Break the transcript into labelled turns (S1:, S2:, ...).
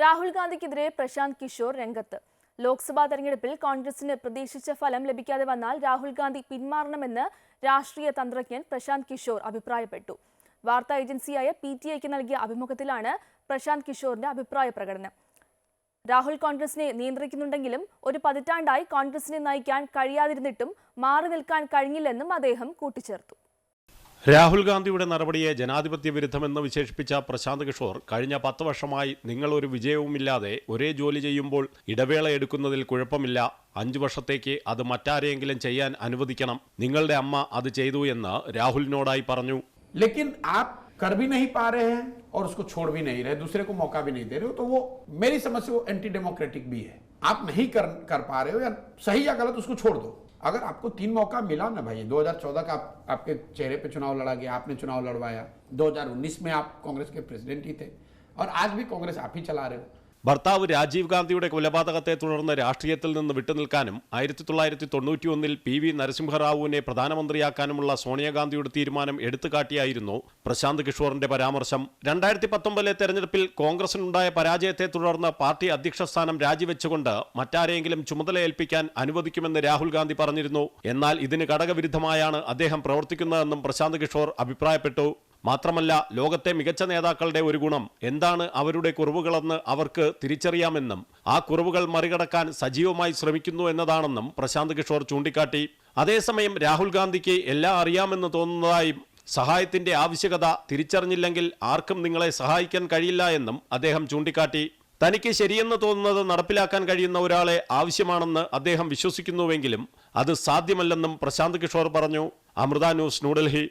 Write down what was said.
S1: രാഹുൽ ഗാന്ധിക്കെതിരെ പ്രശാന്ത് കിഷോർ രംഗത്ത്. ലോക്സഭാ തെരഞ്ഞെടുപ്പിൽ കോൺഗ്രസിന് പ്രതീക്ഷിച്ച ഫലം ലഭിക്കാതെ വന്നാൽ രാഹുൽ ഗാന്ധി പിന്മാറണമെന്ന് രാഷ്ട്രീയ തന്ത്രജ്ഞൻ പ്രശാന്ത് കിഷോർ അഭിപ്രായപ്പെട്ടു. വാർത്താ ഏജൻസിയായ പി ടി ഐക്ക് നൽകിയ അഭിമുഖത്തിലാണ് പ്രശാന്ത് കിഷോറിന്റെ അഭിപ്രായ പ്രകടനം. രാഹുൽ കോൺഗ്രസിനെ നിയന്ത്രിക്കുന്നുണ്ടെങ്കിലും ഒരു പതിറ്റാണ്ടായി കോൺഗ്രസിനെ നയിക്കാൻ കഴിയാതിരുന്നിട്ടും മാറി നിൽക്കാൻ കഴിഞ്ഞില്ലെന്നും അദ്ദേഹം കൂട്ടിച്ചേർത്തു.
S2: രാഹുൽ ഗാന്ധിയുടെ നടപടിയെ ജനാധിപത്യ വിരുദ്ധമെന്ന് വിശേഷിപ്പിച്ച പ്രശാന്ത് കിഷോർ കഴിഞ്ഞ പത്ത് വർഷമായി നിങ്ങൾ ഒരു വിജയവുമില്ലാതെ ഒരേ ജോലി ചെയ്യുമ്പോൾ ഇടവേള എടുക്കുന്നതിൽ കുഴപ്പമില്ല അഞ്ചു വർഷത്തേക്ക് അത് മറ്റാരെയെങ്കിലും ചെയ്യാൻ അനുവദിക്കണം നിങ്ങളുടെ അമ്മ അത് ചെയ്തു എന്ന് രാഹുലിനോടായി പറഞ്ഞു
S3: लेकिन आप कर भी नहीं पा रहे हैं और उसको छोड़ भी नहीं रहे दूसरे को मौका भी नहीं दे रहे हो तो वो मेरी समझ से वो एंटी डेमोक्रेटिक भी है आप नहीं कर कर पा रहे हो या सही या गलत उसको छोड़ दो। अगर आपको तीन मौका मिला ना भाई 2014 का आप, आपके चेहरे पे चुनाव लड़ा गया आपने चुनाव लड़वाया 2019 में आप कांग्रेस के प्रेसिडेंट ही थे और आज भी कांग्रेस आप ही चला रहे हो
S2: ഭർത്താവ് രാജീവ് ഗാന്ധിയുടെ കൊലപാതകത്തെ തുടർന്ന് രാഷ്ട്രീയത്തിൽ നിന്ന് വിട്ടുനിൽക്കാനും ആയിരത്തി തൊള്ളായിരത്തി തൊണ്ണൂറ്റിയൊന്നിൽ പി വി നരസിംഹറാവുവിനെ പ്രധാനമന്ത്രിയാക്കാനുമുള്ള സോണിയാഗാന്ധിയുടെ തീരുമാനം എടുത്തുകാട്ടിയായിരുന്നു പ്രശാന്ത് കിഷോറിന്റെ പരാമർശം. രണ്ടായിരത്തി പത്തൊമ്പതിലെ തെരഞ്ഞെടുപ്പിൽ കോൺഗ്രസിനുണ്ടായ പരാജയത്തെ തുടർന്ന് പാർട്ടി അധ്യക്ഷ സ്ഥാനം രാജിവെച്ചുകൊണ്ട് മറ്റാരെയെങ്കിലും ചുമതലയേൽപ്പിക്കാൻ അനുവദിക്കുമെന്ന് രാഹുൽ ഗാന്ധി പറഞ്ഞിരുന്നു. എന്നാൽ ഇതിന് ഘടകവിരുദ്ധമായാണ് അദ്ദേഹം പ്രവർത്തിക്കുന്നതെന്നും പ്രശാന്ത് കിഷോർ അഭിപ്രായപ്പെട്ടു. മാത്രമല്ല ലോകത്തെ മികച്ച നേതാക്കളുടെ ഒരു ഗുണം എന്താണ് അവരുടെ കുറവുകളെന്ന് അവർക്ക് തിരിച്ചറിയാമെന്നും ആ കുറവുകൾ മറികടക്കാൻ സജീവമായി ശ്രമിക്കുന്നു എന്നതാണെന്നും പ്രശാന്ത് കിഷോർ ചൂണ്ടിക്കാട്ടി. അതേസമയം രാഹുൽ ഗാന്ധിക്ക് എല്ലാം അറിയാമെന്ന് തോന്നുന്നതായും സഹായത്തിന്റെ ആവശ്യകത തിരിച്ചറിഞ്ഞില്ലെങ്കിൽ ആർക്കും നിങ്ങളെ സഹായിക്കാൻ കഴിയില്ല എന്നും അദ്ദേഹം ചൂണ്ടിക്കാട്ടി. തനിക്ക് ശരിയെന്ന് തോന്നുന്നത് നടപ്പിലാക്കാൻ കഴിയുന്ന ഒരാളെ ആവശ്യമാണെന്ന് അദ്ദേഹം വിശ്വസിക്കുന്നുവെങ്കിലും അത് സാധ്യമല്ലെന്നും പ്രശാന്ത് കിഷോർ പറഞ്ഞു. അമൃത ന്യൂസ് ന്യൂഡൽഹി.